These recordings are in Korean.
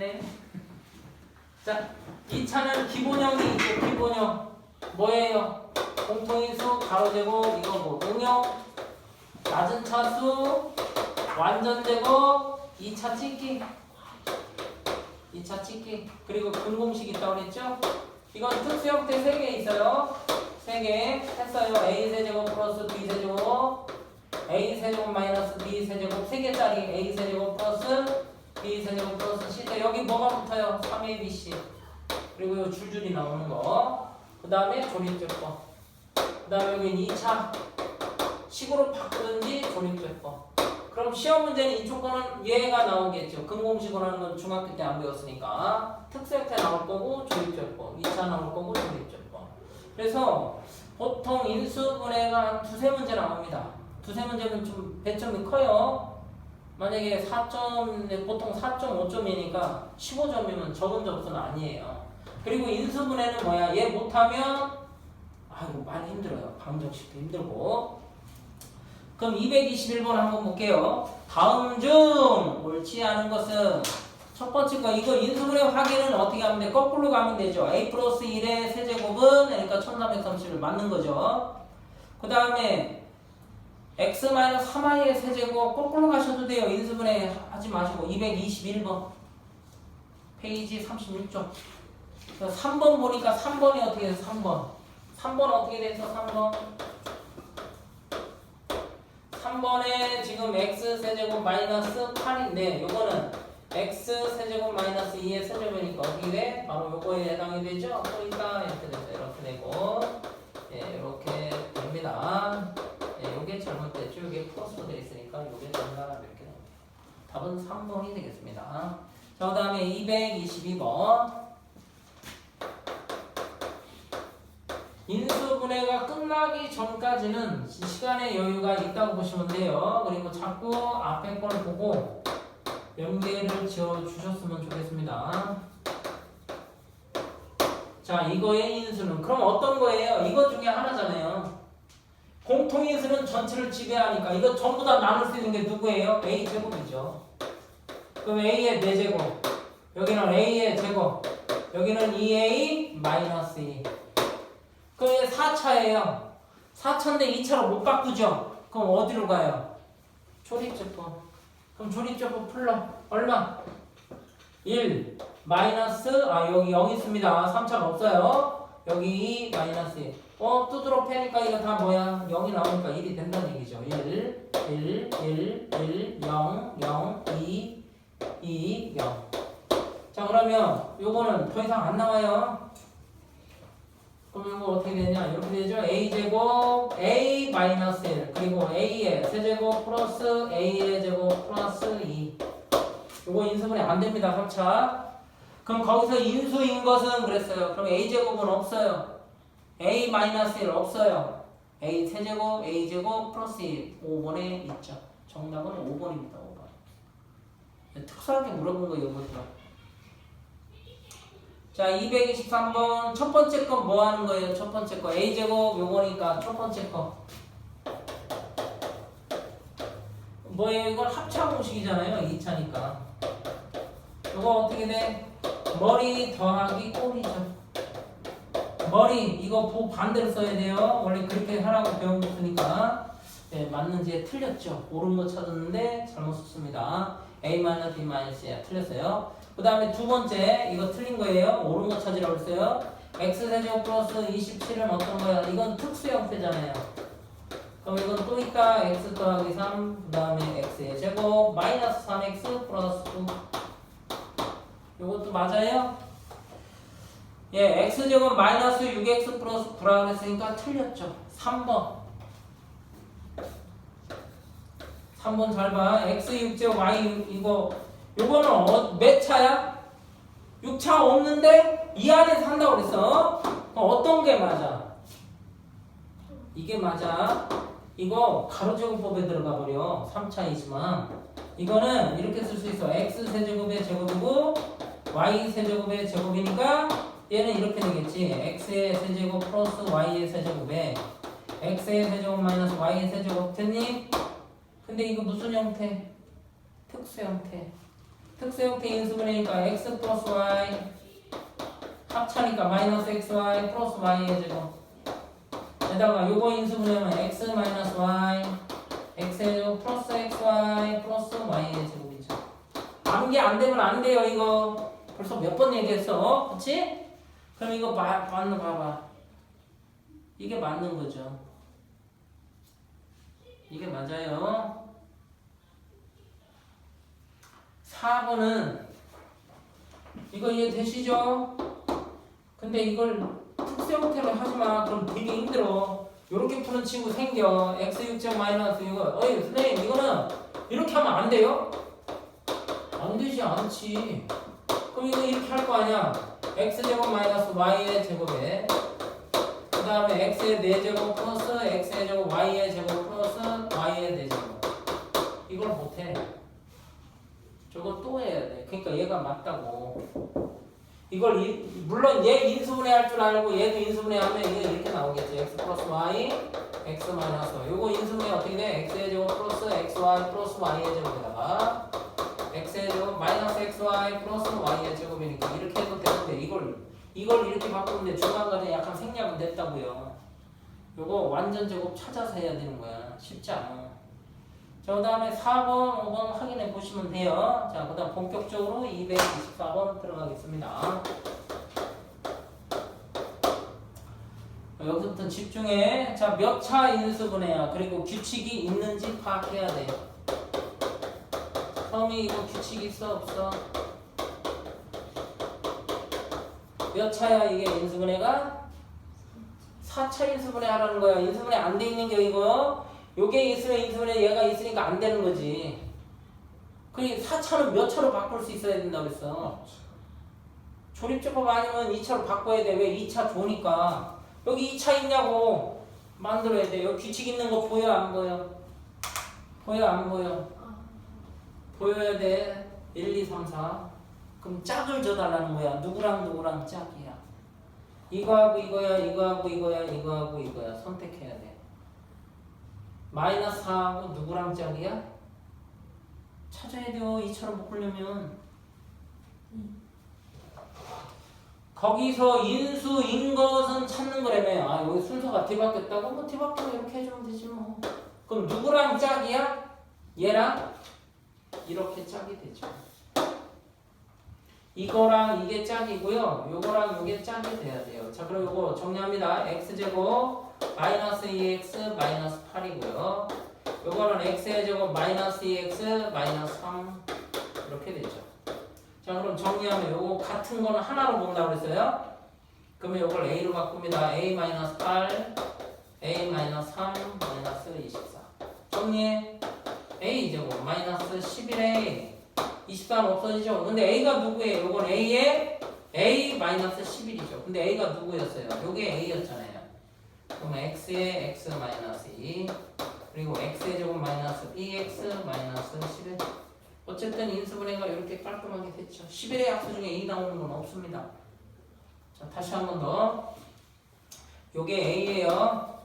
됐네. 자, 2차는 기본형이 있고 기본형. 뭐예요? 공통인수 가로제곱 이거 뭐 응용. 낮은 차수 완전 제곱 2차 찍기. 2차 찍기. 그리고 근공식 있다고 그랬죠? 이건 특수 형태 3개 있어요. 3개 했어요. A 세제곱 플러스 b 세제곱. A 세제곱 마이너스 b 세제곱 3개짜리 a 세제곱 플러스 b 세제곱 플러스 c 때 여기 뭐가 붙어요? 3abc 그리고 요 줄줄이 나오는 거그 다음에 조립제법. 그 다음에 여기 2차. 식으로 바꾸든지 조립제법. 그럼 시험 문제는 이쪽 거는 얘가 나오겠죠. 근공식으로 하는 건 중학교 때 안 배웠으니까. 특수형태 나올 거고 조립제법. 2차 나올 거고 조립제법. 그래서 보통 인수분해가 한 두세 문제 나옵니다. 두세 문제는 좀 배점이 커요 만약에 4점, 보통 4.5점이니까 15점이면 적은 점수는 아니에요. 그리고 인수분해는 뭐야? 얘 못하면, 아이고, 많이 힘들어요. 방정식도 힘들고. 그럼 221번 한번 볼게요. 다음 중 옳지 않은 것은 첫 번째 거, 이거 인수분해 확인은 어떻게 하면 돼? 거꾸로 가면 되죠. a 플러스 1의 세제곱은, 그러니까 1330을 맞는 거죠. 그 다음에 x-3i의 세제곱 거꾸로 가셔도 돼요. 인수분해 하지 마시고 221번 페이지 36쪽 3번 보니까 3번이 어떻게 돼서 3번 3번 어떻게 돼서 3번 3번에 지금 x 세제곱 마이너스 8인데 요거는 x 세제곱 마이너스 2의 세제곱이니까 어떻게 돼? 바로 요거에 해당이 되죠? 그러니까 이렇게 돼서 이렇게 되고 예, 이렇게 됩니다. 예, 요게 잘못됐죠. 요게 플러스로 되어 있으니까 요게 정답 이렇게 됩니다. 답은 3번이 되겠습니다. 자, 그 다음에 222번. 인수분해가 끝나기 전까지는 시간의 여유가 있다고 보시면 돼요. 그리고 자꾸 앞에 걸 보고 연계를 지어 주셨으면 좋겠습니다. 자, 이거의 인수는 그럼 어떤 거예요? 이것 중에 하나잖아요. 공통인수는 전체를 지배하니까 이거 전부 다 나눌 수 있는 게 누구예요? A 제곱이죠. 그럼 A의 4제곱 여기는 A의 제곱 여기는 2A 마이너스 2 그럼 얘 4차예요. 4차인데 2차로 못 바꾸죠? 그럼 어디로 가요? 조립제법 그럼 조립제법 풀러 얼마? 1 마이너스 아 여기 0 있습니다. 3차가 없어요. 여기 2 마이너스 1 어, 두드러 패니까 이거 다 뭐야? 0이 나오니까 1이 된다는 얘기죠. 1, 1, 1, 1, 0, 0, 2, 2, 0. 자, 그러면 요거는 더 이상 안 나와요. 그럼 이거 어떻게 되냐? 이렇게 되죠. a제곱 a 마이너스 1 그리고 a의 세제곱 플러스 a의 제곱 플러스 2 요거 인수분해 안 됩니다. 3차. 그럼 거기서 인수인 것은 그랬어요. 그럼 a제곱은 없어요. A 마이너스 1 없어요. a 세제곱, a 제곱 플러스 1 5번에 있죠. 정답은 5번입니다. 5번. 특수하게 물어본 거예요, 이거부터. 자, 223번 첫 번째 건 뭐 하는 거예요? 첫 번째 거 a 제곱 요거니까 첫 번째 거 뭐예요? 이건 합차 공식이잖아요. 2차니까. 요거 어떻게 돼? 머리 더하기 꼴이죠. 머리 이거 보 반대로 써야 돼요. 원래 그렇게 하라고 배우고 있으니까 네, 맞는지 틀렸죠. 옳은 거 찾았는데 잘못 썼습니다. A 마이너스 B 마이너스야 틀렸어요. 그 다음에 두 번째 이거 틀린 거예요. 옳은 거 찾으라고 했어요. x 세제곱 플러스 27은 어떤 거야? 이건 특수 형태잖아요. 그럼 이건 또 있다. x 더하기 3, 그 다음에 x의 제곱 마이너스 3x 플러스 9. 이것도 맞아요? 예, x제곱 마이너스 6x 플러스 9라고 했으니까 틀렸죠. 3번. 3번 잘 봐. x 6제곱 y 6, 이거 요거는 어, 몇 차야? 6차 없는데 이 안에 산다고 그랬어. 어떤 게 맞아? 이게 맞아. 이거 가로제곱법에 들어가 버려. 3차이지만 이거는 이렇게 쓸 수 있어. x 세제곱의 제곱이고 y 세제곱의 제곱이니까 얘는 이렇게 되겠지. x의 세제곱 플러스 y의 세제곱에 x의 세제곱 마이너스 y의 세제곱 됐니? 근데 이거 무슨 형태? 특수 형태. 특수 형태 인수분해니까 x 플러스 y 합차니까 마이너스 xy 플러스 y의 제곱 게다가 요거 인수분해하면 x 마이너스 y x의 제곱 플러스 xy 플러스 y의 제곱이죠 암기 안 되면 안 돼요 이거 벌써 몇 번 얘기했어 그치? 그럼 이거 마, 맞는 봐봐. 이게 맞는 거죠. 이게 맞아요. 4번은 이거 이해되시죠? 근데 이걸 특수 형태로 하지마. 그럼 되게 힘들어. 이렇게 푸는 친구 생겨. x 6점 마이너스 이거 어이 선생님 이거는 이렇게 하면 안 돼요? 안 되지 않지 그럼 이거 이렇게 할 거 아니야. x제곱 마이너스 y의 제곱에 그 다음에 x의 4제곱 플러스 x의 제곱 y의 제곱 플러스 y의 4제곱. 이걸 못해. 저거 또 해야 돼. 그러니까 얘가 맞다고. 이걸 이- 물론 얘 인수분해 할 줄 알고 얘도 인수분해 하면 이게 이렇게 나오겠죠 x 플러스 y x 마이너스 요거 인수분해 어떻게 돼? x의 제곱 플러스 xy 플러스 y의 제곱에다가 제곱 마이너스 xy 플러스 y의 제곱이니까 이렇게 해도 되는데 이걸 이걸 이렇게 바꾸는데 중간까지 약간 생략은 됐다고요 요거 완전 제곱 찾아서 해야 되는 거야 쉽지 않아 자, 그 다음에 4번, 5번 확인해 보시면 돼요. 자, 그 다음 본격적으로 224번 들어가겠습니다. 자, 여기서부터 집중해. 자, 몇 차 인수분해야. 그리고 규칙이 있는지 파악해야 돼. 처 음에 이거 규칙 있어, 없어? 몇 차야, 이게 인수분해가? 4차 인수분해 하라는 거야. 인수분해 안 돼 있는 게 이거. 요게 있으면 인수분해 얘가 있으니까 안 되는 거지. 그 4차는 몇 차로 바꿀 수 있어야 된다 그랬어. 조립제법 아니면 2차로 바꿔야 돼. 왜 2차 조니까. 여기 2차 있냐고 만들어야 돼. 여기 규칙 있는 거 보여 안 보여? 보여 안 보여? 보여야 돼. 1, 2, 3, 4. 그럼 짝을 줘달라는 거야. 누구랑 누구랑 짝이야. 이거하고 이거야, 이거하고 이거야, 이거하고 이거야. 선택해야 돼. 마이너스 4하고 누구랑 짝이야? 찾아야 돼요. 이처럼 바꾸려면. 거기서 인수인 것은 찾는 거라며. 아, 여기 순서가 뒤바뀌었다고? 뭐 뒤바뀌면 이렇게 해주면 되지 뭐. 그럼 누구랑 짝이야? 얘랑? 이렇게 짝이 되죠. 이거랑 이게 짝이고요. 요거랑 요게 짝이 돼야 돼요. 자, 그럼 요거 정리합니다. x제곱 마이너스 2x 마이너스 8이고요. 요거는 x의 제곱 마이너스 2x 마이너스 3 이렇게 되죠. 자, 그럼 정리하면 요거 같은 거는 하나로 본다고 그랬어요. 그러면 요걸 a로 바꿉니다. a 마이너스 8, a 마이너스 3, 마이너스 24. 정리해. A 제곱 마이너스 11a 23 없어지죠. 근데 a가 누구예요? 요건 a의 a 마이너스 11이죠. 근데 a가 누구였어요? 요게 a였잖아요. 그럼 x의 x 마이너스 2 그리고 x의 제곱 마이너스 2x 마이너스 11 어쨌든 인수분해가 이렇게 깔끔하게 됐죠. 11의 약수 중에 2 나오는 건 없습니다. 자 다시 한 번 더. 요게 a예요.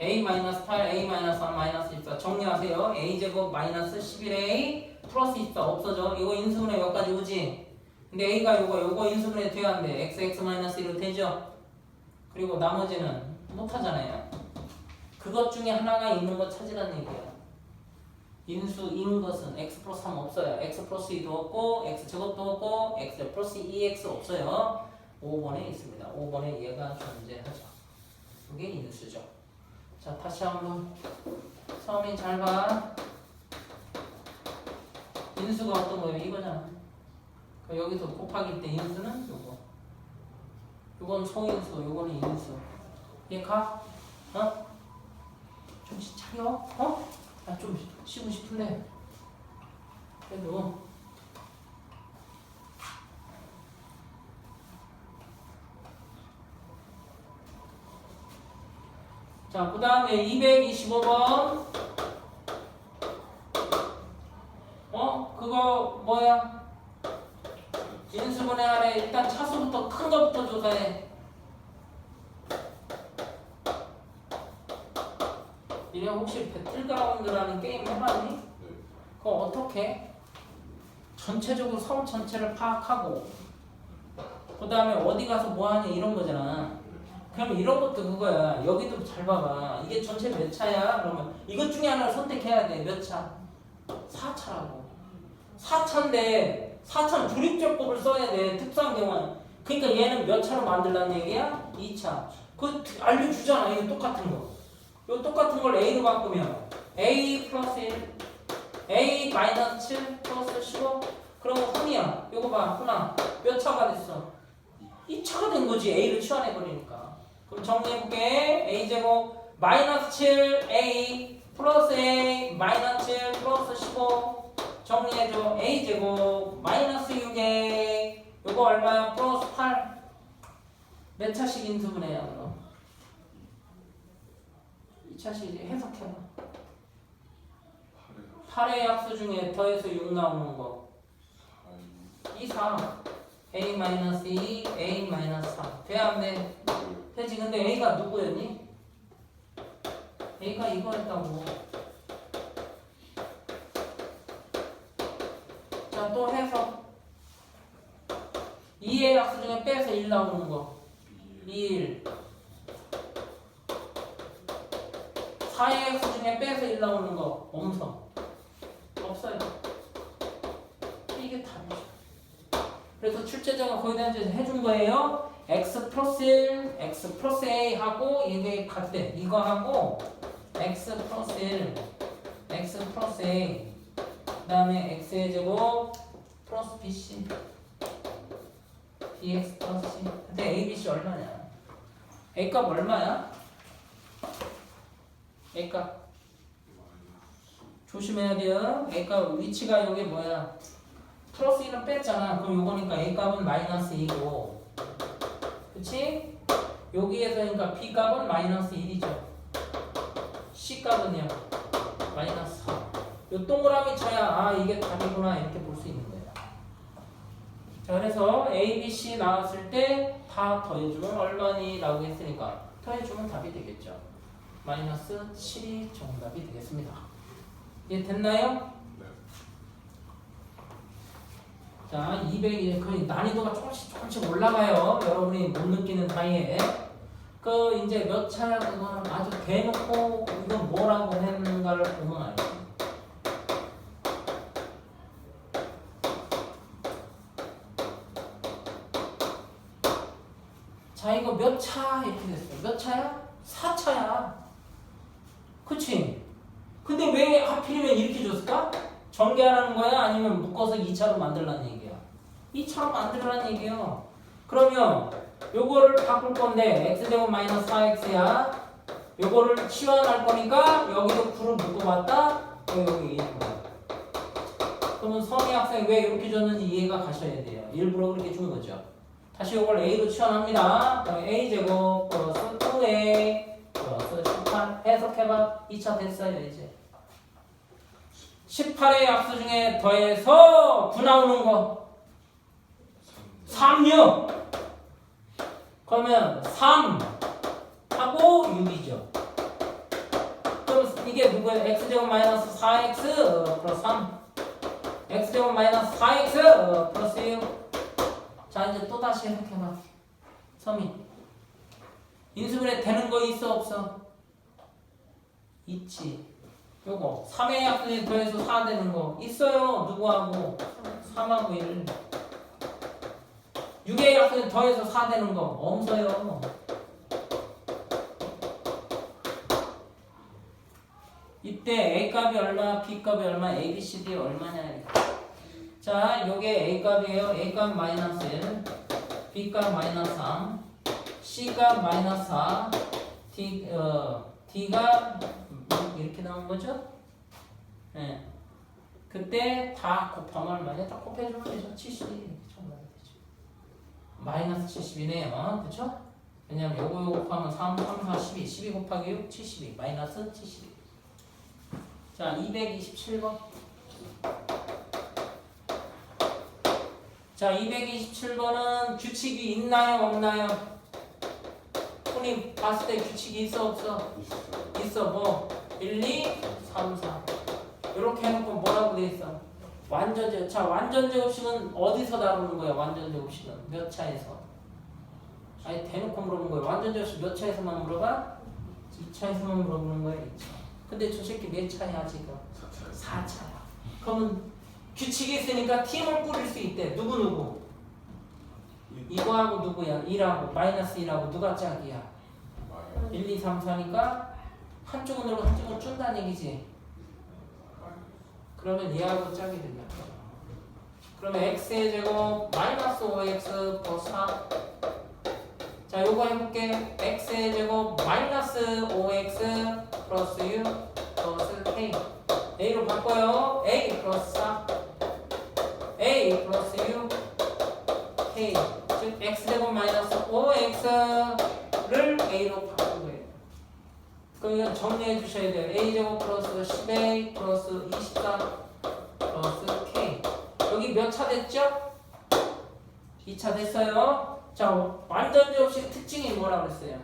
A 마이너스 8, a 마이너스 3, 마이너스 14 정리하세요. a 제곱 마이너스 11a 플러스 24 없어져. 이거 인수분해 여기까지 오지. 근데 a가 요거 요거 인수분해 돼야 안 돼. x x 마이너스 1로 되죠. 그리고 나머지는 못 하잖아요. 그것 중에 하나가 있는 거 찾으라는 얘기예요. 인수인 것은 x 플러스 3 없어요. x 플러스 2도 없고 x 제곱도 없고 x 플러스 2x 없어요. 5번에 있습니다. 5번에 얘가 존재하죠. 이게 인수죠. 자 다시 한번 서민 잘 봐. 인수가 어떤 거예요? 이거잖아. 그 여기서 곱하기 때 인수는 요거. 요건 소인수, 요거는 인수. 얘 가? 어? 정신 차려? 어? 나 좀 쉬고 싶은데. 그래도. 자, 그 다음에 225번. 어? 그거 뭐야? 인수분해 아래 일단 차수부터 큰 거부터 조사해. 니네 혹시 배틀그라운드라는 게임 해봤니? 그거 어떻게? 전체적으로 성 전체를 파악하고 그 다음에 어디 가서 뭐 하냐 이런 거잖아. 그럼 이런 것도 그거야. 여기도 잘 봐봐. 이게 전체 몇 차야? 그러면 이것 중에 하나를 선택해야 돼. 몇 차? 4차라고. 4차인데 4차는 조립제법을 써야 돼. 특수한 경우는. 그러니까 얘는 몇 차로 만들라는 얘기야? 2차. 그거 알려주잖아. 이거 똑같은 거. 이거 똑같은 걸 A로 바꾸면 A 플러스 1 A 마이너스 7 플러스 15 그러면 훈이야. 이거 봐. 훈아. 몇 차가 됐어? 2차가 된 거지. A를 치환해버리니까. 그럼 정리해볼게. A제곱 마이너스 7 A 플러스 A 마이너스 7 플러스 15 정리해줘. A제곱 마이너스 6A 요거 얼마야? 플러스 8 몇 차씩 인수분해야 그럼? 2차씩 해석해봐. 8의 약수 중에 더해서 6 나오는 거 2, 4 A 마이너스 2, A 마이너스 3 돼? 안 돼? 되지. 근데 A가 누구였니? A가 이거였다고. 자 또 해서 2의 약수 중에 빼서 1 나오는 거. 2, 1 4의 약수 중에 빼서 1 나오는 거. 엄성 없어요. 이게 답이죠. 그래서 출제자가 대한 제시 해준 거예요. X 플러스 1, x 플러스 a 하고 이게 같대. 이거 하고 x 플러스 1, x 플러스 a 그다음에 x의 제곱 플러스 bc dx 플러스 c. 근데 a, b, c 얼마냐? a 값 얼마야? a 값 조심해야 돼요. a 값 위치가 여기 뭐야? 플러스 1은 뺐잖아. 그럼 요거니까 A 값은 마이너스 2고. 그치? 여기에서 그러니까 B 값은 마이너스 1이죠. C 값은요? 마이너스 4. 요 동그라미 쳐야 아 이게 답이구나 이렇게 볼 수 있는 거예요. 자 그래서 A, B, C 나왔을 때 다 더해주면 얼마니? 라고 했으니까 더해주면 답이 되겠죠. 마이너스 7이 정답이 되겠습니다. 이해 됐나요? 자, 200이 그 난이도가 조금씩 조금씩 올라가요. 여러분이 못 느끼는 사이에. 그 이제 몇차 그거는 아주 대놓고 이거 뭐라고 했는가를 보면 알죠. 자, 이거 몇 차 이렇게 됐어. 몇 차야? 4차야. 그치? 근데 왜 하필이면 이렇게 줬을까? 전개하라는 거야? 아니면 묶어서 2차로 만들라는 얘기야? 2차로 만들라는 얘기야. 그러면 요거를 바꿀 건데 x제곱 마이너스 4x야. 요거를 치환할 거니까 여기도 9를 묶어봤다. 여기 여기. 그러면 선희 학생이 왜 이렇게 줬는지 이해가 가셔야 돼요. 일부러 그렇게 준 거죠. 다시 요걸 a로 치환합니다. 그럼 a제곱 플러스 2a 플러스 18 해석해봐. 2차 됐어요 이제. 18의 약수 중에 더해서 9 나오는 거 3, 6 그러면 3 하고 6이죠. 그럼 이게 누구예요? x제곱 마이너스 4x 플러스 3 x제곱 마이너스 4x 플러스 6 자 이제 또다시 해석해봐. 서민 인수분해 되는 거 있어 없어? 있지. 요거. 3의 약분이 더해서 4 되는 거 있어요 누구하고? 3하고 1 6의 약분이 더해서 4 되는 거 없어요 이때 A 값이 얼마 B 값이 얼마 A, B, C, D 얼마냐 자 요게 A 값이에요 A 값 마이너스 1 B 값 마이너스 3 C 값 마이너스 4 D, 어, D가 이렇게 나온 거죠? 예. 그때 다 곱하면 얼마냐? 다 곱해주면 되죠. 70 이렇게 정리하면 되죠. 마이너스 70이네요. 그쵸? 왜냐면 요거 요거 곱하면 3, 3, 4, 12. 12 곱하기 6, 72. 마이너스 72. 자, 227번. 자, 227번은 규칙이 있나요? 없나요? 손님 봤을 때 규칙이 있어 없어? 있어 뭐 1, 2, 3, 4 이렇게 해놓고 뭐라고? 완전 제곱. 자, 완전 제곱식은 어디서 다루는 거야? 완전 제곱식은 몇 차에서? 아니 대놓고 물어보는 거야. 완전 제곱식 몇 차에서만 물어봐? 2차에서만 물어보는 거야. 2차. 근데 저 새끼 몇 차야 지금? 4차야. 그러면 규칙이 있으니까 팀을 꾸릴 수 있대. 누구 누구? 이거하고 누구야? 2라고 마이너스 2라고 누가 짝이야? 1, 2, 3, 4니까 한쪽은 늘고 한쪽은 준다는 얘기지. 그러면 얘하고 짝이 되냐? 그러면 x의 제곱 마이너스 5x 플러스 4. 자, 요거 해볼게. x의 제곱 마이너스 5x 플러스 u 플러스 k. a로 바꿔요. a 플러스 4. a 플러스 u k. 즉 x 제곱 마이너스 5x를 a로 거예요. 그럼 이건 정리해 주셔야 돼요. a 제곱 플러스 10a 플러스 24 플러스 k. 여기 몇 차 됐죠? 2차 됐어요. 자, 완전 제곱식 특징이 뭐라 그랬어요?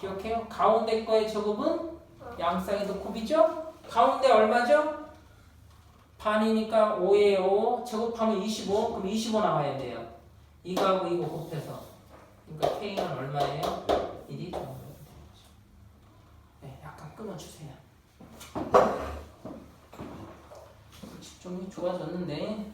기억해요? 가운데 거의 제곱은 양쌍에도 곱이죠? 가운데 얼마죠? 반이니까 5예요. 제곱하면 25. 그럼 25 나와야 돼요. 이거하고 이거 곱해서. 그러니까 K는 얼마예요? 1이 정도. 네, 약간 끊어주세요. 집중이 좋아졌는데